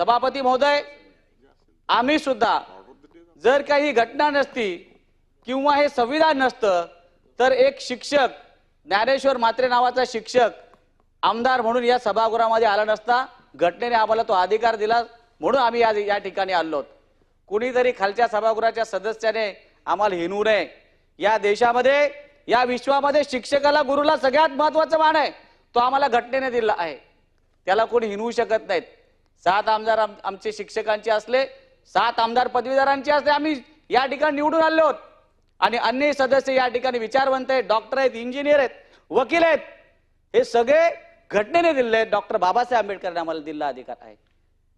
सभापती महोदय आम्ही सुद्धा जर काही घटना नसती किंवा हे संविधान नसतं तर एक शिक्षक ज्ञानेश्वर मात्रे नावाचा शिक्षक आमदार म्हणून या सभागृहामध्ये आला नसता. घटनेने आम्हाला तो अधिकार दिला म्हणून आम्ही आज या ठिकाणी आलो कुणीतरी खालच्या सभागृहाच्या सदस्याने आम्हाला हिनू नये. या देशामध्ये या विश्वामध्ये शिक्षकाला गुरुला सगळ्यात महत्वाचं मान आहे. तो आम्हाला घटनेने दिला आहे. त्याला कोणी हिनवू शकत नाहीत. सात आमदार आम- आमचे शिक्षकांचे असले सात आमदार पदवीधरांचे असले आम्ही या ठिकाणी निवडून आलो आहोत. आणि अन्य सदस्य या ठिकाणी विचारवंत आहेत डॉक्टर आहेत इंजिनियर आहेत वकील आहेत. हे सगळे घटनेने दिले आहेत. डॉक्टर बाबासाहेब आंबेडकरांनी आम्हाला दिला अधिकार आहे.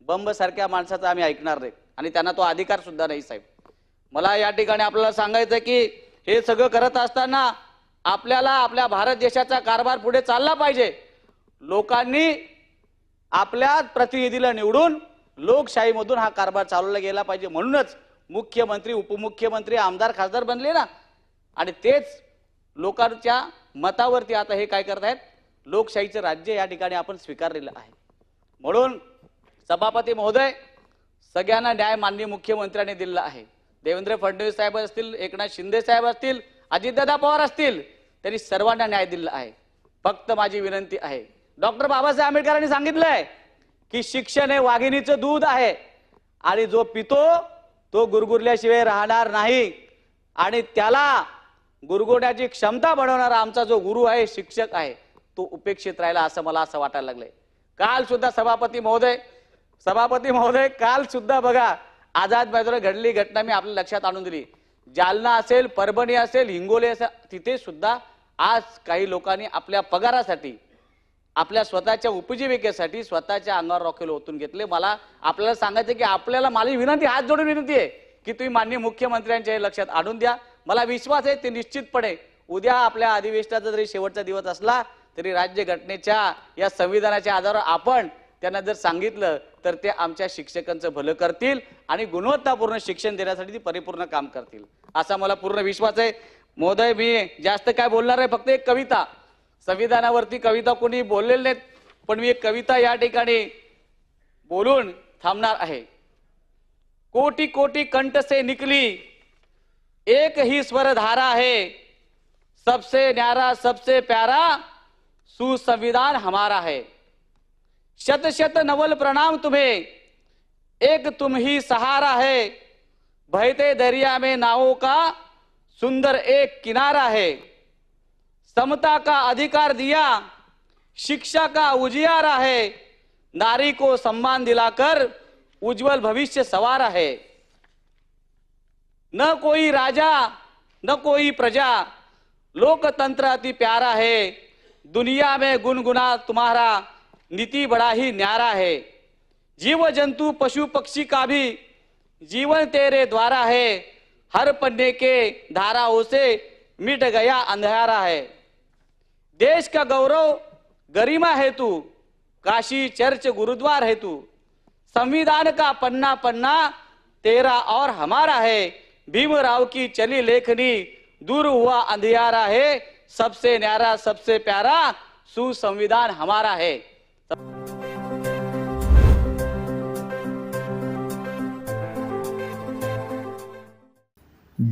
बंब सारख्या माणसाचा आम्ही ऐकणार नाही. आणि त्यांना तो अधिकार सुद्धा नाही साहेब. मला या ठिकाणी आपल्याला सांगायचं की हे सगळं करत असताना आपल्याला आपल्या भारत देशाचा कारभार पुढे चालला पाहिजे. लोकांनी आपल्या प्रतिनिधीला निवडून लोकशाहीमधून हा कारभार चालवला गेला पाहिजे. म्हणूनच मुख्यमंत्री उपमुख्यमंत्री आमदार खासदार बनले ना. आणि तेच लोकांच्या मतावरती आता हे काय करत आहेत लोकशाहीचं राज्य या ठिकाणी आपण स्वीकारलेलं आहे. म्हणून सभापती महोदय सगळ्यांना न्याय माननीय मुख्यमंत्र्यांनी दिलेला आहे. देवेंद्र फडणवीस साहेब असतील एकनाथ शिंदे साहेब असतील अजितदादा पवार असतील त्यांनी सर्वांना न्याय दिलेला आहे. फक्त माझी विनंती आहे डॉक्टर बाबासाहेब आंबेडकरांनी सांगितलंय की शिक्षण हे वाघिणीचं दूध आहे. आणि जो पितो तो गुरगुरल्याशिवाय राहणार नाही. आणि त्याला गुरगुरण्याची क्षमता बनवणारा आमचा जो गुरु आहे शिक्षक आहे तो उपेक्षित राहिला असं मला असं वाटायला लागलंय. काल सुद्धा सभापती महोदय सभापती महोदय काल सुद्धा बघा आझाद मैदानावर घडली घटना मी आपल्या लक्षात आणून दिली. जालना असेल परभणी असेल हिंगोली असेल तिथे सुद्धा आज काही लोकांनी आपल्या पगारासाठी आपल्या स्वतःच्या उपजीविकेसाठी स्वतःच्या अंगावर रॉकेल ओतून घेतले. मला आपल्याला सांगायचं की आपल्याला माझी विनंती हात जोडून विनंती आहे की तुम्ही माननीय मुख्यमंत्र्यांच्या हे लक्षात आणून द्या. मला विश्वास आहे ते निश्चितपणे उद्या आपल्या अधिवेशनाचा जरी शेवटचा दिवस असला तरी राज्य घटनेच्या या संविधानाच्या आधारावर आपण त्यांना जर सांगितलं तर ते आमच्या शिक्षकांचं भलं करतील आणि गुणवत्तापूर्ण शिक्षण देण्यासाठी ती परिपूर्ण काम करतील. असा मला पूर्ण विश्वास आहे. महोदय मी जास्त काय बोलणार आहे फक्त एक कविता. संविधानावरती कविता कोणी बोललेले नाहीत पण मी एक कविता या ठिकाणी बोलून थांबणार आहे. कोटी कोटी कंठ से निकली एक ही स्वर धारा है सबसे न्यारा सबसे प्यारा सुसंविधान हमारा है. शत शत नवल प्रणाम तुम्हें एक तुम ही सहारा है. बहते दरिया में नावों का सुंदर एक किनारा है. समता का अधिकार दिया, शिक्षा का उजियारा है, नारी को सम्मान दिलाकर उज्जवल भविष्य सवारा है। न कोई राजा, न कोई प्रजा, लोकतंत्र अति प्यारा है, दुनिया में गुनगुना तुम्हारा नीति बड़ा ही न्यारा है। जीव जंतु पशु, पक्षी का भी जीवन तेरे द्वारा है, हर पन्ने के धाराओं से मिट गया अंधारा है। देश का गौरव गरिमा हेतु, काशी चर्च गुरुद्वार हेतु, संविधान का पन्ना पन्ना तेरा और हमारा है। भीमराव की चली लेखनी, दूर हुआ अंधियारा है। सबसे न्यारा, सबसे प्यारा सुसंविधान हमारा है।